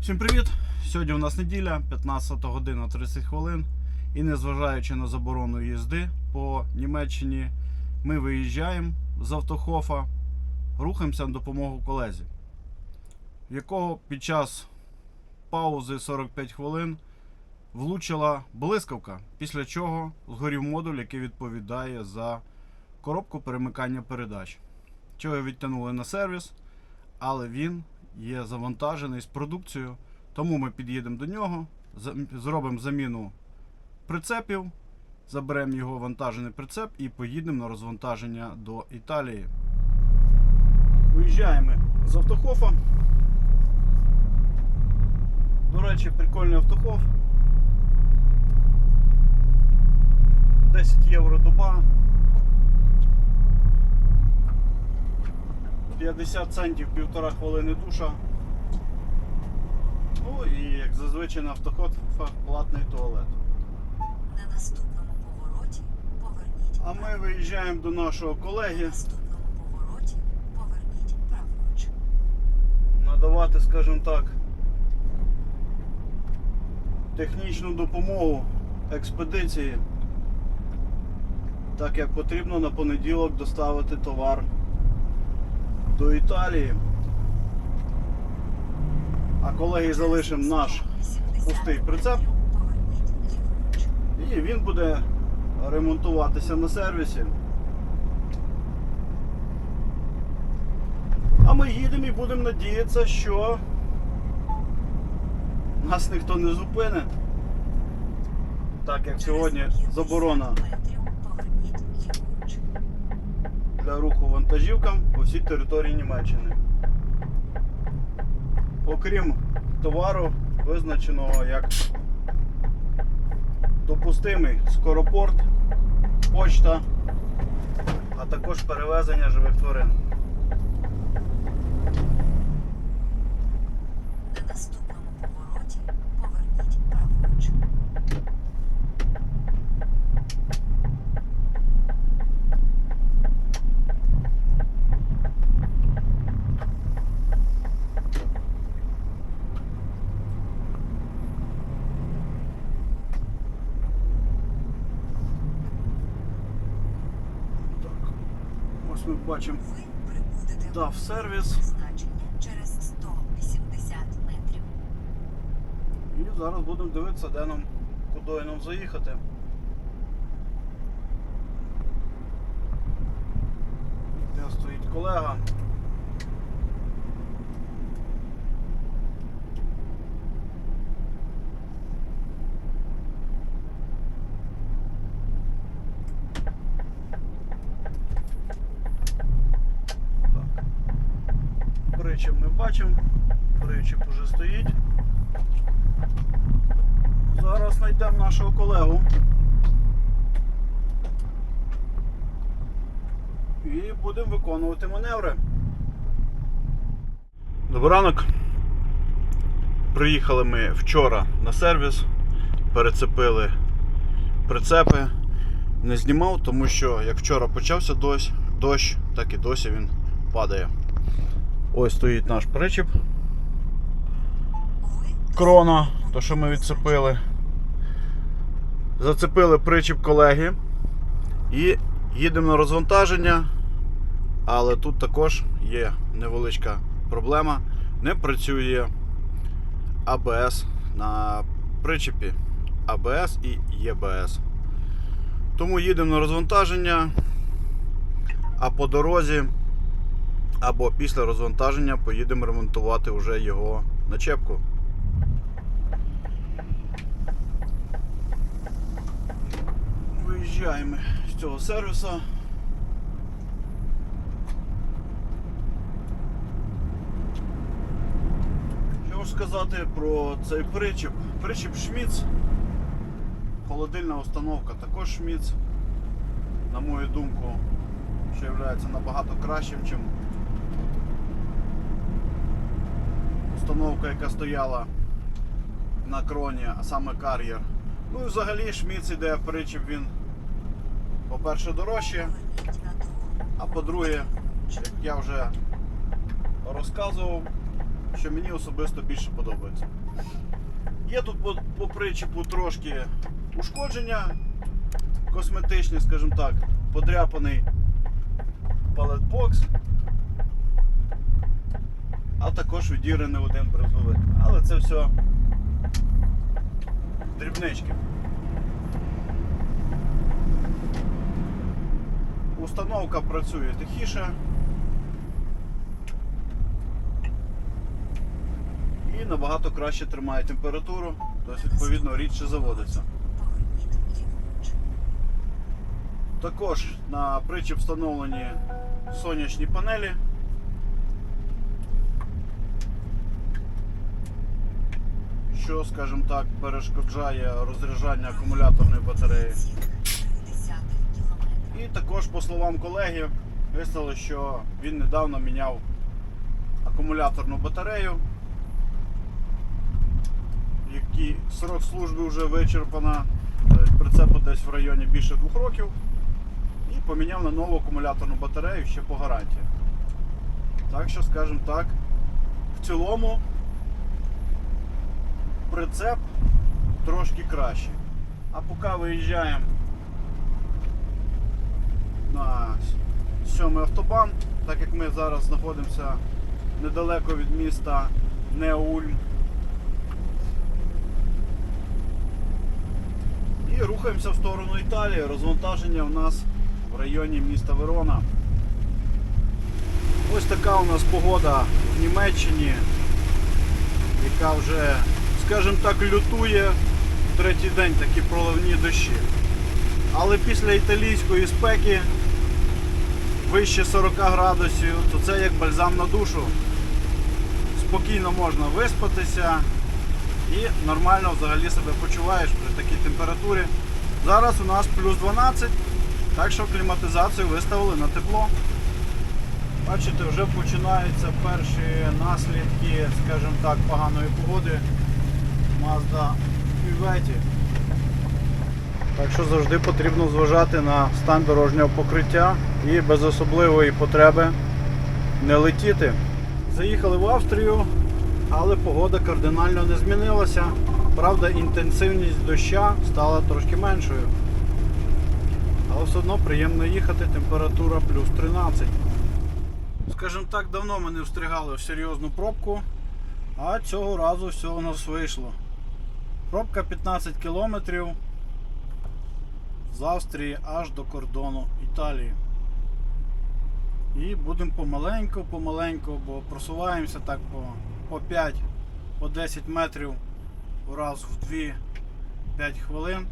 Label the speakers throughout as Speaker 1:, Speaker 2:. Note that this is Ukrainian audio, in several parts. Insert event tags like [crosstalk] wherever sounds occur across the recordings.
Speaker 1: Всім привіт! Сьогодні у нас неділя, 15 година 30 хвилин. І незважаючи на заборону їзди по Німеччині, ми виїжджаємо з автохофа, рухаємося на допомогу колезі, якого під час паузи 45 хвилин влучила блискавка, після чого згорів модуль, який відповідає за коробку перемикання передач. Чого відтягнули на сервіс, але він є завантажений з продукцією. Тому ми під'їдемо до нього, зробимо заміну прицепів, заберемо його вантажений прицеп і поїдемо на розвантаження до Італії. Виїжджаємо з автохофа. До речі, прикольний автохоф. 10 євро доба. 50 центів півтора хвилини душа. Ну і як зазвичай на автоходах платний туалет.
Speaker 2: На наступному повороті поверніть
Speaker 1: А ми виїжджаємо до нашого колеги.
Speaker 2: на наступному повороті поверніть праворуч.
Speaker 1: надавати, скажімо так, технічну допомогу експедиції. Так як потрібно на понеділок доставити товар до Італії. А колеги залишимо наш пустий прицеп. І він буде ремонтуватися на сервісі. А ми їдемо і будемо надіятися, що нас ніхто не зупинить. Так як сьогодні заборона
Speaker 2: метрів поверніть ліворуч.
Speaker 1: Для руху вантажівкам по всій території Німеччини. Окрім товару, визначеного як допустимий скоропорт, почта, а також перевезення живих тварин. Бачимо
Speaker 2: Ви прибудете в
Speaker 1: сервіс.
Speaker 2: через 180 метрів.
Speaker 1: І зараз будемо дивитися, де нам, куди нам заїхати. Де стоїть колега. Так. Причіп ми бачимо. Уже стоїть. Зараз знайдемо нашого колегу. І будемо виконувати маневри. Добрий ранок. Приїхали ми вчора на сервіс, перецепили прицепи. Не знімав, тому що як вчора почався дощ, дощ, так і досі він падає. Ось стоїть наш причіп. Крона, то що ми відцепили. Зацепили причіп колеги і їдемо на розвантаження. Але тут також є невеличка проблема. Не працює АБС на причепі АБС і ЄБС. Тому їдемо на розвантаження, а по дорозі або після розвантаження поїдемо ремонтувати вже його начепку. Виїжджаємо з цього сервісу. Що ж сказати про цей причіп? Причіп Шміц. Холодильна установка також Шміц. На мою думку, що є набагато кращим, ніж установка, яка стояла на кроні, а саме кар'єр. Ну і взагалі Шміц іде причіп він, по-перше, дорожче, а по-друге, як я вже розказував, що мені особисто більше подобається. Є тут по, по причепу трошки ушкодження косметичні, скажімо так, подряпаний палетбокс, а також відірений один брезовик. Але це все дрібнички. Установка працює тихіше. І набагато краще тримає температуру, тобто відповідно рідше заводиться. Також на причіп встановлені сонячні панелі. Що, скажімо так, перешкоджає розряджання акумуляторної батареї. І також, по словам колеги, виставили, що він недавно міняв акумуляторну батарею, який срок служби вже вичерпана, тобто прицепу десь в районі більше двох років. І поміняв на нову акумуляторну батарею ще по гарантії. Так що, скажімо так, в цілому прицеп трошки кращий. А поки виїжджаємо на сьомий автобан, так як ми зараз знаходимося недалеко від міста Неульм. І рухаємося в сторону Італії. Розвантаження у нас в районі міста Верона. Ось така у нас погода в Німеччині, яка вже, скажімо так, лютує третій день такі проливні дощі. Але після італійської спеки вище 40 градусів, то це як бальзам на душу. Спокійно можна виспатися і нормально взагалі себе почуваєш при такій температурі. Зараз у нас плюс 12, так що кліматизацію виставили на тепло. Бачите, вже починаються перші наслідки, скажімо так, поганої погоди. Mazda Кюветі. Так що завжди потрібно зважати на стан дорожнього покриття і без особливої потреби не летіти. Заїхали в Австрію, але погода кардинально не змінилася. Правда, інтенсивність доща стала трошки меншою. Але все одно приємно їхати, температура плюс 13. Скажімо так, давно ми не встрягали в серйозну пробку, а цього разу все у нас вийшло. Пробка 15 кілометрів з Австрії аж до кордону Італії. І будемо помаленьку, помаленьку, бо просуваємося так по, по 5, по 10 метрів раз в 2-5 хвилин.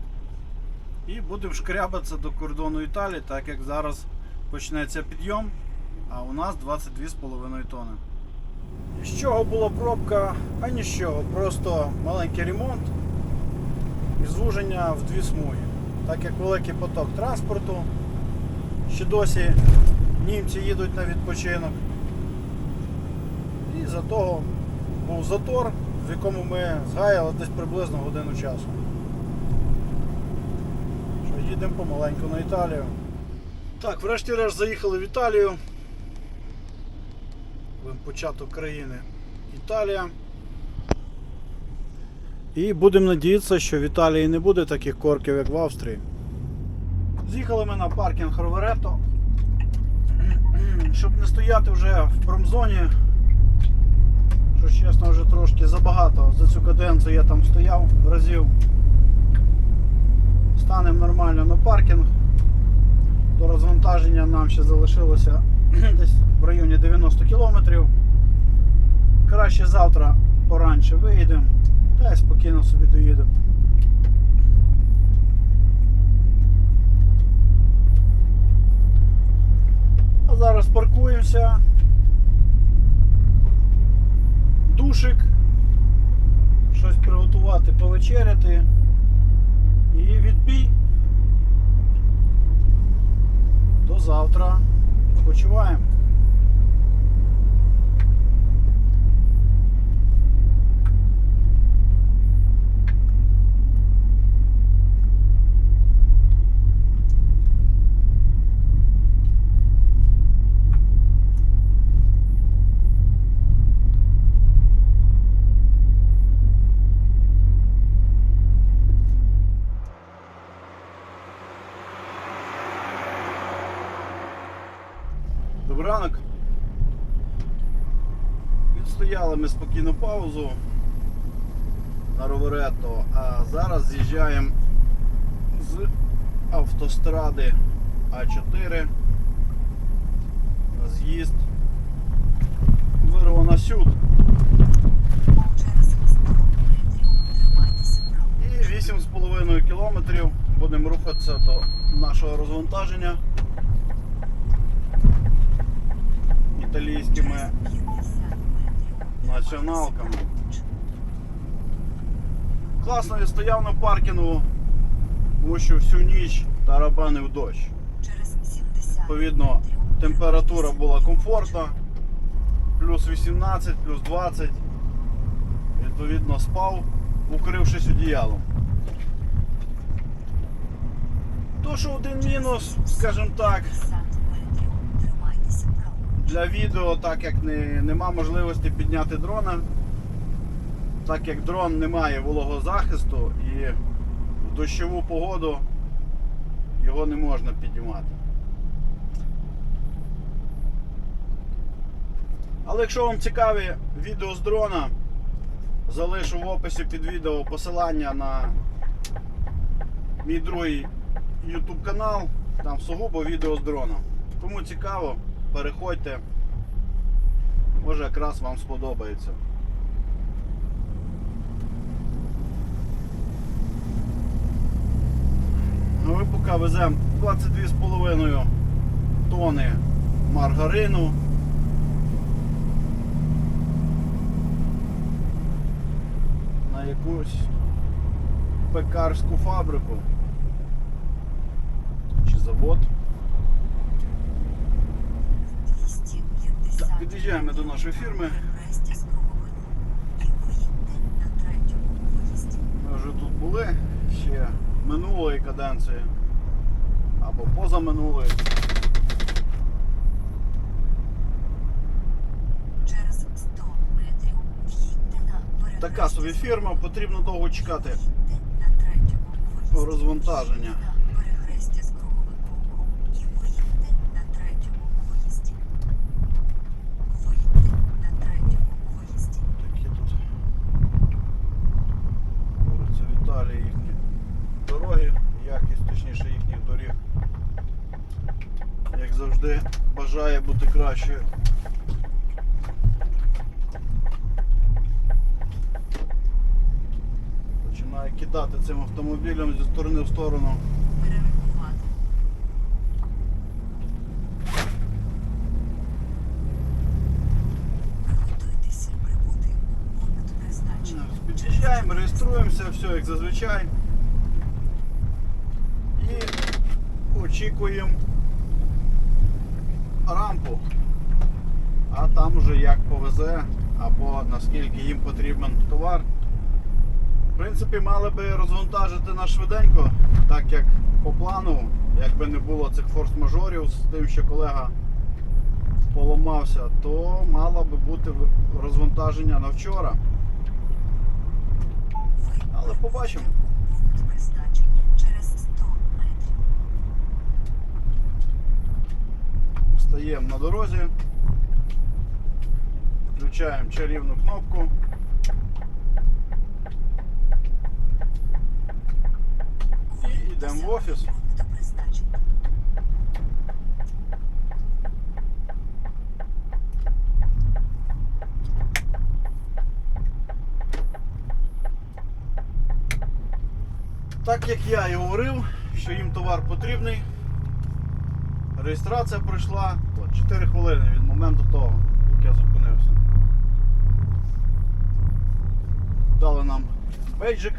Speaker 1: І будемо шкрябатися до кордону Італії, так як зараз почнеться підйом, а у нас 22,5 тони. З чого була пробка? А нічого, просто маленький ремонт і звуження в дві смуги. Так як великий поток транспорту, ще досі німці їдуть на відпочинок. І за того був затор, в якому ми згаяли десь приблизно годину часу. Що їдемо помаленьку на Італію. Так, врешті-решт заїхали в Італію. Початок країни Італія. І будемо надіятися, що в Італії не буде таких корків, як в Австрії. З'їхали ми на паркінг Роверето. Щоб не стояти вже в промзоні. Що чесно, вже трошки забагато. За цю каденцію я там стояв разів. Станемо нормально на паркінг. До розвантаження нам ще залишилося [clears throat] десь в районі 90 кілометрів. Краще завтра поранше виїдемо. Та й спокійно собі доїдемо. А зараз паркуємося. Душик. Щось приготувати, повечеряти. І відбій. До завтра. Відпочиваємо. Ми спокійну паузу на Роверетто, а зараз з'їжджаємо з автостради А4 на з'їзд Верона Сюд.
Speaker 2: Через 100 метрів тримайтеся праворуч.
Speaker 1: І 8,5 кілометрів будемо рухатися до нашого розвантаження італійськими
Speaker 2: 50 метрів
Speaker 1: націоналками. Класно я стояв на паркінгу, тому що всю ніч тарабанив дощ. Відповідно, температура була комфортна, плюс 18, плюс 20. Відповідно, спав, укрившись одіялом. То, що один мінус, скажімо так,
Speaker 2: 50 метрів тримайтеся праворуч.
Speaker 1: Для відео, так як не, нема можливості підняти дрона, так як дрон не має вологозахисту і в дощову погоду його не можна піднімати. Але якщо вам цікаві відео з дрона, залишу в описі під відео посилання на мій другий YouTube канал, там сугубо відео з дрона. Кому цікаво, переходьте. Може якраз вам сподобається. А ми поки веземо 22,5 тони маргарину. На якусь пекарську фабрику. Чи завод.
Speaker 2: 250
Speaker 1: Так, під'їжджаємо до нашої фірми. Ми вже тут були ще минулої каденції або позаминулої.
Speaker 2: Через 100 метрів в'їдьте на перехрестя
Speaker 1: Така собі фірма, потрібно довго чекати розвантаження. Кидати цим автомобілем зі сторони в сторону.
Speaker 2: Перерахувати. Приготуйтеся прибути у пункт призначення.
Speaker 1: Під'їжджаємо, реєструємося, все як зазвичай. І очікуємо рампу. А там уже як повезе, або наскільки їм потрібен товар. В принципі, мали би розвантажити нас швиденько, так як по плану, якби не було цих форс-мажорів з тим, що колега поламався, то мало би бути розвантаження на вчора. Але побачимо.
Speaker 2: Пункт призначення через 100 метрів.
Speaker 1: Стаємо на дорозі, включаємо чарівну кнопку. І йдемо в офіс. Так як я і говорив, що їм товар потрібний, реєстрація пройшла 4 хвилини від моменту того, як я зупинився. Дали нам бейджик.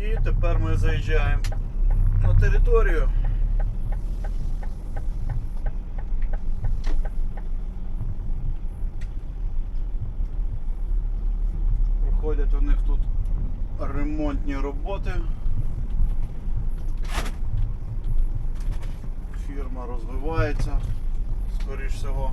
Speaker 1: І тепер ми заїжджаємо на територію. Проходять у них тут ремонтні роботи. Фірма розвивається, скоріш всього.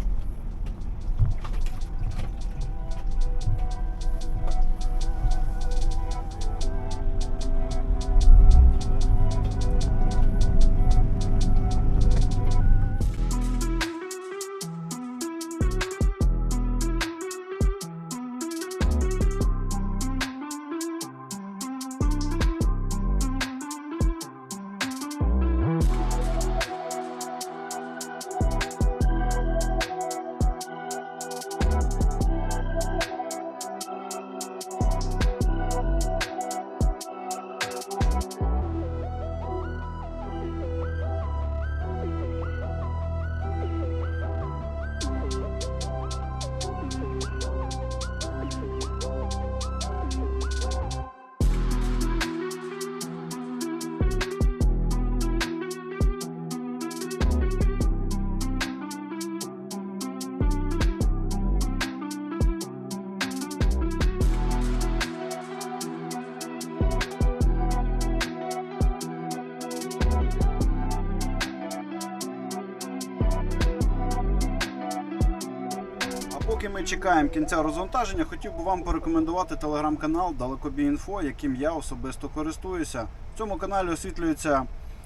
Speaker 1: Поки ми чекаємо кінця розвантаження, хотів би вам порекомендувати телеграм-канал Далекобій.Інфо, яким я особисто користуюся. В цьому каналі освітлюється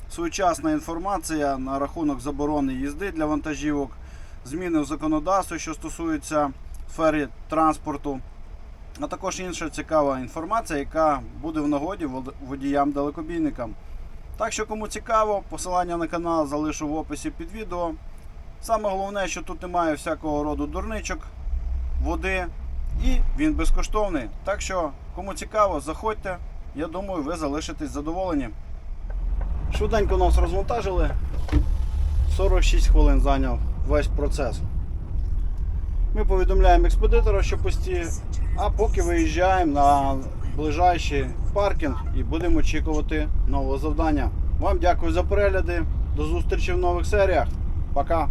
Speaker 1: своєчасна інформація на рахунок заборони їзди для вантажівок, зміни в законодавстві, що стосуються сфери транспорту, а також інша цікава інформація, яка буде в нагоді водіям-далекобійникам. Так що, кому цікаво, посилання на канал залишу в описі під відео. Саме головне, що тут немає всякого роду дурничок, води і він безкоштовний. Так що, кому цікаво, заходьте. Я думаю, ви залишитесь задоволені. Швиденько нас розвантажили. 46 хвилин зайняв весь процес. Ми повідомляємо експедитора, що пусті, а поки виїжджаємо на ближайший паркінг і будемо очікувати нового завдання. Вам дякую за перегляди. До зустрічі в нових серіях. Пока.